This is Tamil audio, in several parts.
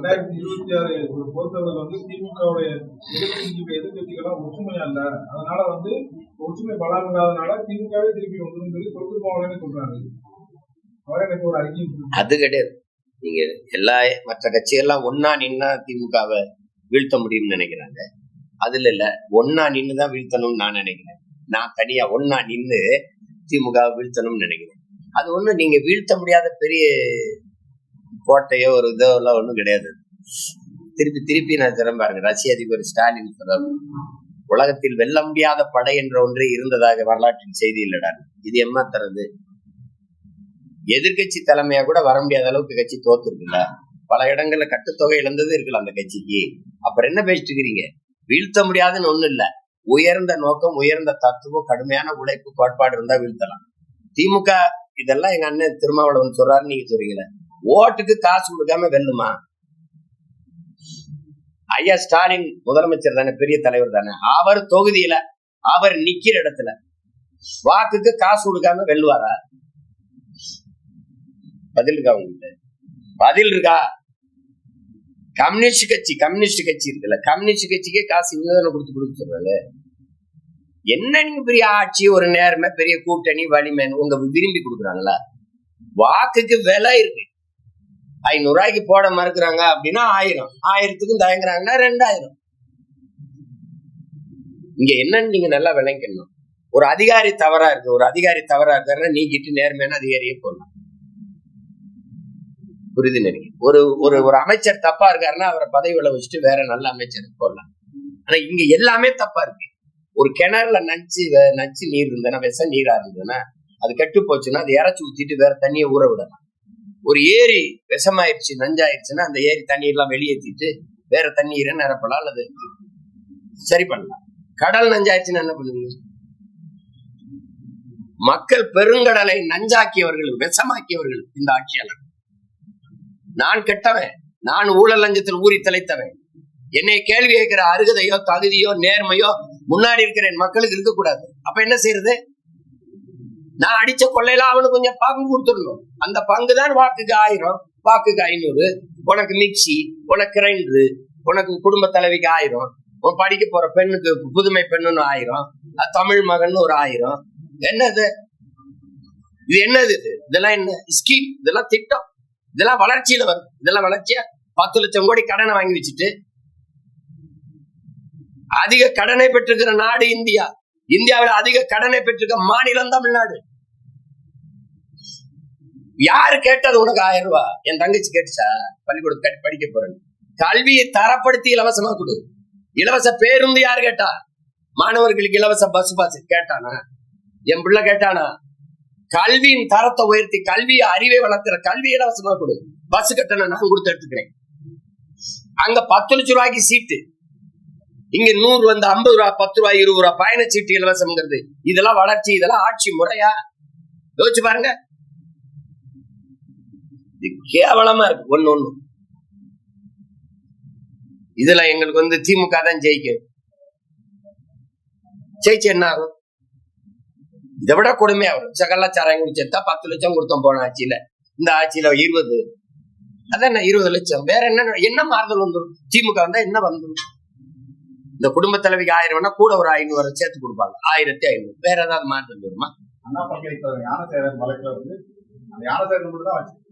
ரெண்டாயிரத்தி இருபத்தி ஆறு பொறுத்தவரை வந்து திமுகவுடைய எதிர்ப்பு எதிர்கட்சிகள்லாம் ஒற்றுமையா இல்ல. அதனால வந்து ஒற்றுமை பலம் இல்லாதனால திமுகவே திருப்பி வந்துடும் சொல்லி போவாங்கன்னு சொல்றாரு. அவரே எனக்கு ஒரு அறிக்கை அது கிடையாது. நீங்க எல்லா மற்ற கட்சிகள்லாம் ஒன்னா நின்னா திமுகவை வீழ்த்த முடியும்னு நினைக்கிறாங்க. அதுல இல்ல ஒன்னா நின்று தான் வீழ்த்தணும்னு நான் நினைக்கிறேன். நான் தனியா ஒன்னா நின்னு திமுக வீழ்த்தணும்னு நினைக்கிறேன். அது ஒண்ணு நீங்க வீழ்த்த முடியாத பெரிய கோட்டையோ ஒரு இதோ எல்லாம் ஒண்ணும் கிடையாது. திருப்பி திருப்பி நான் சொல்றேன் பாருங்க ரஷ்ய அதிபர் ஸ்டாலின் சொல்றாரு உலகத்தில் வெல்ல முடியாத படை என்ற ஒன்றே இருந்ததாக வரலாற்றில் செய்தி இல்லடா. இது என்ன தருது எதிர்க்கட்சி தலைமையா கூட வர முடியாத அளவுக்கு கட்சி தோத்துருக்குல்ல. பல இடங்கள்ல கட்டுத்தொகை இழந்தது இருக்குல்ல அந்த கட்சிக்கு. அப்புறம் என்ன பேசிட்டு இருக்கிறீங்க? வீழ்த்த முடியாதுன்னு ஒண்ணும் இல்ல. உயர்ந்த நோக்கம் உயர்ந்த தத்துவம் கடுமையான உழைப்பு கோட்பாடு இருந்தா வீழ்த்தலாம். திமுக இதெல்லாம் எங்க அண்ணன் திருமாவளவன் சொல்றாரு நீங்க சொல்றீங்களே. ஓட்டுக்கு காசு கொடுக்காம வெல்லுமா? ஐயா ஸ்டாலின் முதலமைச்சர் தானே பெரிய தலைவர் தானே. அவர் தொகுதியில அவர் நிக்கிற இடத்துல வாக்குக்கு காசு கொடுக்காம வெல்லுவாரா? பதில் இருக்கா உங்ககிட்ட? பதில் இருக்கா? கம்யூனிஸ்ட் கட்சி கம்யூனிஸ்ட் கட்சி இருக்குல்ல கம்யூனிஸ்ட் கட்சிக்கே காசு இவங்க தானே கொடுத்து கொடுக்க சொல்றாங்க என்ன நீங்க பெரிய ஆட்சி ஒரு நேர்மை பெரிய கூட்டணி வலிமை உங்க விரும்பி கொடுக்குறாங்களா? வாக்குக்கு விலை இருக்கு. ஐநூறு ரூபாய்க்கு போட மறுக்கிறாங்க அப்படின்னா ஆயிரம். ஆயிரத்துக்கும் தயங்குறாங்கன்னா ரெண்டாயிரம். இங்க என்னன்னு நீங்க நல்லா விளங்கிக்கணும் ஒரு அதிகாரி தவறா இருக்கு. ஒரு அதிகாரி தவறா இருக்காருன்னா நீக்கிட்டு நேர்மையான அதிகாரியே போடலாம். புரியுது நினைக்க ஒரு ஒரு ஒரு அமைச்சர் தப்பா இருக்காருன்னா அவரை பதவியில வச்சுட்டு வேற நல்ல அமைச்சருக்கு போடலாம். ஆனா இங்க எல்லாமே தப்பா இருக்கு. ஒரு கிணறுல நச்சு வே- நச்சு நீர் இருந்ததுன்னா விஷ நீரா இருந்ததுன்னா அது கெட்டு போச்சுன்னா அது இறச்சி ஊத்திட்டு வேற தண்ணியை ஊற விடலாம். ஒரு ஏரி விஷமாயிருச்சு நஞ்சாயிருச்சுன்னா அந்த ஏரி தண்ணீர்லாம் வெளியேற்றிட்டு வேற தண்ணீரை நிரப்பலாம் அல்லது சரி பண்ணலாம். கடல் நஞ்சாயிருச்சுன்னா என்ன பண்ணுவீங்க? மக்கள் பெருங்கடலை நஞ்சாக்கியவர்கள் விஷமாக்கியவர்கள் இந்த ஆட்சியாளர். நான் கெட்டவன் நான் ஊழல் லஞ்சத்தில் ஊறி தலைத்தவன் என்னை கேள்வி கேட்கிற அருகதையோ தகுதியோ நேர்மையோ முன்னாடி இருக்கிற என் மக்களுக்கு இருக்கக்கூடாது. அப்ப என்ன செய்யறது நான் அடிச்ச கொள்ளையில அவனுக்கு கொஞ்சம் பங்கு கொடுத்துடணும். அந்த பங்கு தான் வாக்குக்கு ஆயிரம் வாக்குக்கு ஐநூறு. உனக்கு மிக்சி உனக்கு கிரைண்டரு உனக்கு குடும்ப தலைவிக்கு ஆயிரம். உன் படிக்க போற பெண்ணுக்கு புதுமை பெண்ணுன்னு ஆயிரம். தமிழ் மகன் ஒரு ஆயிரம். என்னது? இது என்னது இது? இதெல்லாம் என்ன? ஸ்கீம் இதெல்லாம் திட்டம். இதெல்லாம் வளர்ச்சியில வரும். இதெல்லாம் வளர்ச்சியா? பத்து லட்சம் கோடி கடனை வாங்கி வச்சுட்டு. அதிக கடனை பெற்றிருக்கிற நாடு இந்தியா. இந்தியாவில் அதிக கடனை பெற்றிருக்க மாநிலம் தமிழ்நாடு. யாரு கேட்டது உனக்கு ஆயிரம் ரூபாய் என் தங்கச்சி கேட்டுச்சா? பள்ளிக்கூடம் கட்டி படிக்க போறேன் கல்வியை தரப்படுத்தி இலவசமா கொடு. இலவச பேருந்து யாரு கேட்டா? மாணவர்களுக்கு இலவச பஸ் பாஸ் கேட்டானா? என் பிள்ளை கேட்டானா? கல்வியின் தரத்தை உயர்த்தி கல்வி அறிவை வளர்த்துற கல்வி இலவசமா கொடு. பஸ் கட்டணம் நான் கொடுத்து எடுத்துக்கிறேன். அங்க பத்து லட்சம் ரூபாய்க்கு சீட்டு இங்க நூறு வந்து ஐம்பது ரூபா பத்து ரூபாய் இருபது ரூபாய் பயணச்சீட்டு இலவசம்ங்கிறது. இதெல்லாம் வளர்ச்சி இதெல்லாம் ஆட்சி முறையா? யோசிச்சு பாருங்க. இது கேவலமா இருக்கு. ஒண்ணு ஒண்ணு. இதுல எங்களுக்கு வந்து திமுக தான் ஜெயிக்கும். ஜெயிச்சு என்ன ஆகும்? இதை விட கொடுமையா வரும். சகலாச்சாரம் குடிச்சா பத்து லட்சம் கொடுத்தோம் போன ஆட்சியில. இந்த ஆட்சியில இருபது. அதான் இருபது லட்சம். வேற என்ன என்ன மாறுதல் வந்துடும் திமுக வந்தா என்ன வந்துடும் இந்த குடும்ப தலைவிக்கு ஆயிரம் வேணா கூட ஒரு ஐநூறு சேர்த்து கொடுப்பாங்க. ஆயிரத்தி ஐநூறு. வேற ஏதாவது மாறுதல் வருமா?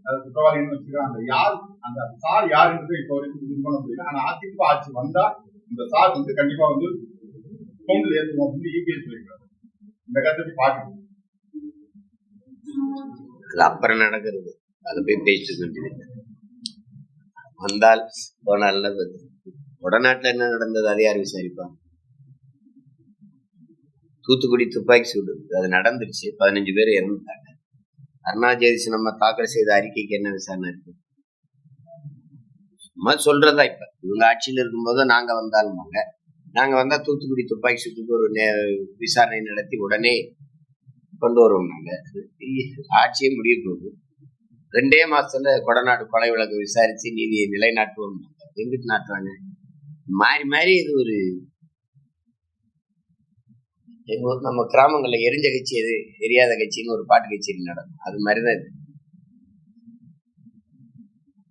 அண்ணா பல்கலைக்கழக ஞானசேகரன் அந்த குற்றவாளின்னு வச்சுக்கிறாங்க. அந்த யார் அந்த சார் யாருன்றது இப்போ வரைக்கும் இது பண்ண முடியல. ஆனா அதிமுக ஆட்சி வந்தா இந்த சார் வந்து கண்டிப்பா வந்து பொங்கல் ஏற்றுவோம் அப்படின்னு யூபிஎஸ் சொல்லியிருக்காரு. இந்த கருத்தை பாக்குறோம் அது அப்புறம் நடக்கிறது. அதை போய் பேசிட்டு சொல்லிடுங்க வந்தால் போனால் நல்லது. வடநாட்டுல என்ன நடந்தது அதை யார் விசாரிப்பா தூத்துக்குடி துப்பாக்கி சூடு. அது நடந்துருச்சு. பதினஞ்சு பேர் இறந்துட்டாங்க. அருணா நம்ம தாக்கல் செய்த அறிக்கைக்கு என்ன விசாரணை இருக்கு? சும்மா சொல்றதா இப்ப. இவங்க ஆட்சியில இருக்கும்போது நாங்க வந்தாலுமாங்க. நாங்க வந்தா தூத்துக்குடி துப்பாக்கி சுட்டுக்கு ஒரு நே- விசாரணை நடத்தி உடனே கொண்டு வருவோம் நாங்க ஆட்சியே முடிய போகுது. ரெண்டே மாசத்துல கொடநாடு கொலை வழக்கு விசாரிச்சு நீதியை நிலைநாட்டுவோம் எங்கிட்டு நாட்டுவாங்க? மாறி மாறி இது ஒரு எங்க ஊர் நம்ம கிராமங்களில் எரிஞ்ச கட்சி எது? எரியாத கட்சின்னு ஒரு பாட்டு கச்சேரி நடக்கும். அது மாதிரிதான் இது.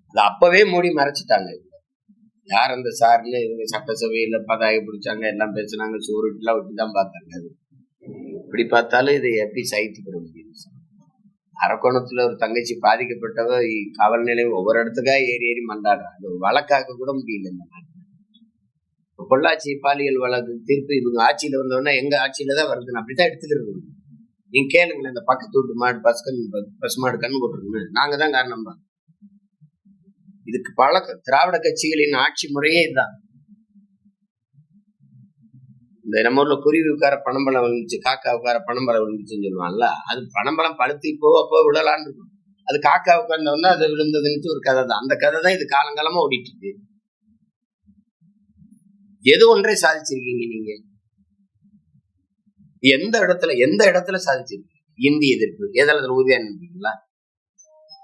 அது அப்பவே மூடி மறைச்சிட்டாங்க. யார் அந்த சார்னு இவங்க சட்டசபையில் பதாகி பிடிச்சாங்க எல்லாம் பேசுனாங்க சோறுட்டுலாம் ஒட்டி தான் பார்த்தாங்க அது. இப்படி பார்த்தாலும் இதை எப்படி சகித்துக்கிற முடியும்? அரக்கோணத்துல ஒரு தங்கச்சி பாதிக்கப்பட்டவ காவல் நிலையம் ஒவ்வொரு இடத்துக்கா ஏறி ஏறி மண்டாடுறான் அது வழக்காக்க கூட முடியல இந்த பொள்ளாச்சி பாலியல் வழக்கு தீர்ப்பு இவங்க ஆட்சியில வந்தோடனே எங்க ஆட்சியில் தான் வருதுன்னு அப்படித்தான் எடுத்துக்கிறது நீங்க கேளுங்களேன் இந்த பக்கத்து வீட்டு மாடு பஸ் கண் பஸ் மாடு கண்ணு போட்டுருக்குன்னு. நாங்க தான் காரணம் தான் இதுக்கு பல திராவிட கட்சிகளின் ஆட்சி முறையே இதுதான். இந்த நம்ம ஊர்ல குருவி உட்கார பணம்பழம் விழுந்துச்சு காக்கா உட்கார பணம்பழம் விழுந்துச்சுன்னு சொல்லுவாங்கல்ல அது பணம்பழம் பழுத்து இப்போ அப்போ விழலான்னு இருக்கும். அது காக்கா உட்கார்ந்தவொடனே அது விழுந்ததுன்னு ஒரு கதை தான். அந்த கதை தான் இது காலங்காலமா ஓடிட்டு இருக்கு. எது ஒன்றை சாதிச்சிருக்கீங்க நீங்க? எந்த இடத்துல எந்த இடத்துல சாதிச்சிருக்கீங்க? இந்திய எதிர்ப்பு. எதில் உறுதியா நின்றீங்களா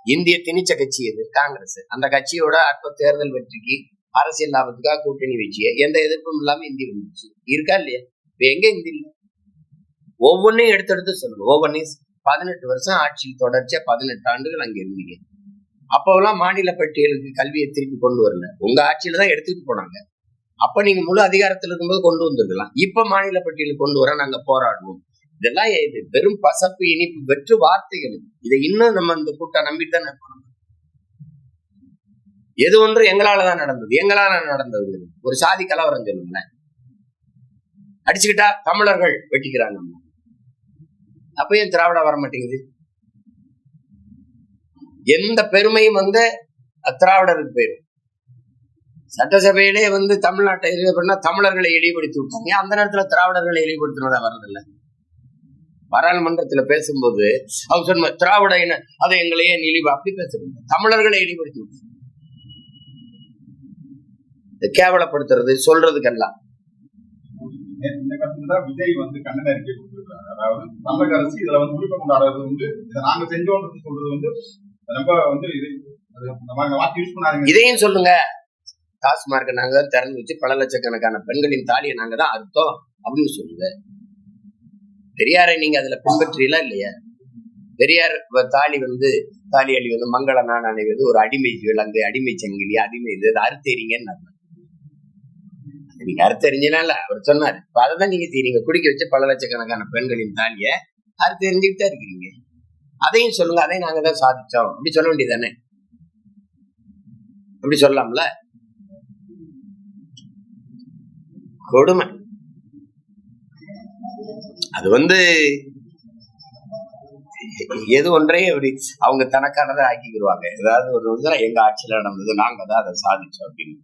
இந்திய திணிச்ச கட்சி எது? காங்கிரஸ். அந்த கட்சியோட அற்ப தேர்தல் வெற்றிக்கு அரசியல் லாபத்துக்காக கூட்டணி வச்சு எந்த எதிர்ப்பும் இல்லாம இந்தி வந்துச்சு. இருக்கா இல்லையா? இப்ப எங்க இந்தி இல்ல? ஒவ்வொன்றையும் எடுத்து எடுத்து சொல்லணும். ஒவ்வொன்றையும் பதினெட்டு வருஷம் ஆட்சி தொடர்ச்சியா பதினெட்டு ஆண்டுகள் அங்க இருந்தீங்க. அப்போலாம் மாநில பட்டியலுக்கு கல்வியை திருப்பி கொண்டு வரல. உங்க ஆட்சியில தான் எடுத்துட்டு போனாங்க. அப்ப நீங்க முழு அதிகாரத்துல இருக்கும்போது கொண்டு வந்திருக்கலாம் இப்ப மாநில பட்டியலுக்கு கொண்டு வர நாங்க போராடுவோம். இதெல்லாம் இது வெறும் பசப்பு இனிப்பு வெற்று வார்த்தைகள். இதை இன்னும் நம்ம இந்த கூட்டம் நம்பிட்டு எது ஒன்று எங்களாலதான் நடந்தது. எங்களால நடந்தது. ஒரு சாதி கலவரம் சொல்லுங்களேன் அடிச்சுக்கிட்டா தமிழர்கள் வெட்டிக்கிறாங்க. நம்ம. அப்ப ஏன் திராவிட வர மாட்டேங்குது? எந்த பெருமையும் வந்து அஹ், திராவிடருக்கு போயிடும் சட்டசபையிலே வந்து தமிழ்நாட்டை இது பண்ணா தமிழர்களை இழிவுபடுத்தி விட்டாங்க. அந்த நேரத்துல திராவிடர்களை இழிவுபடுத்தினதா வரதில்லை பாராளுமன்றத்துல பேசும்போது அவங்க சொன்ன திராவிட இன அதை எங்களையே இழிவு அப்படி பேசுறீங்க. தமிழர்களை இழிவுபடுத்தி விட்டாங்க. கேவலப்படுத்துறது சொல்றதுக்கெல்லாம். இந்த கருத்துல விஜய் வந்து கண்டன அறிக்கை கொடுத்திருக்காரு. அதாவது தமிழக அரசு இதுல வந்து உரிமை கொண்டாடுறது வந்து இதை நாங்க செஞ்சோம்னு சொல்றது வந்து ரொம்ப வந்து இது இதையும் சொல்லுங்க. டாஸ்மார்க்கை நாங்கள் தான் திறந்து வச்சு பல லட்சக்கணக்கான பெண்களின் தாலியை நாங்கள் தான் அறுத்தோம் அப்படின்னு சொல்லுங்க. பெரியாரை நீங்க அதுல பின்பற்றீங்களா இல்லையா? பெரியார் தாலி வந்து தாலி அழிவது மங்கள நான் அணிவது ஒரு அடிமை விலங்கு அடிமை சங்கிலி அடிமை இது அதை அறுத்தெறிங்கன்னு அர்த்தம். நீங்க அவர் சொன்னாரு. இப்ப அதை தான் நீங்க செய்றீங்க குடிக்க வச்சு பல லட்சக்கணக்கான பெண்களின் தாலிய அறுத்தெறிஞ்சுக்கிட்டே இருக்கிறீங்க. அதையும் சொல்லுங்க. அதையும் நாங்க தான் சாதிச்சோம். அப்படி சொல்ல வேண்டியதானே அப்படி சொல்லலாம்ல? கொடுமை. அது வந்து எது ஒன்றையும் அப்படி அவங்க தனக்கானதை ஆக்கிக்கிடுவாங்க ஏதாவது ஒரு எங்க ஆட்சியில நடந்தது நாங்க தான் அதை சாதிச்சோம் அப்படின்னு.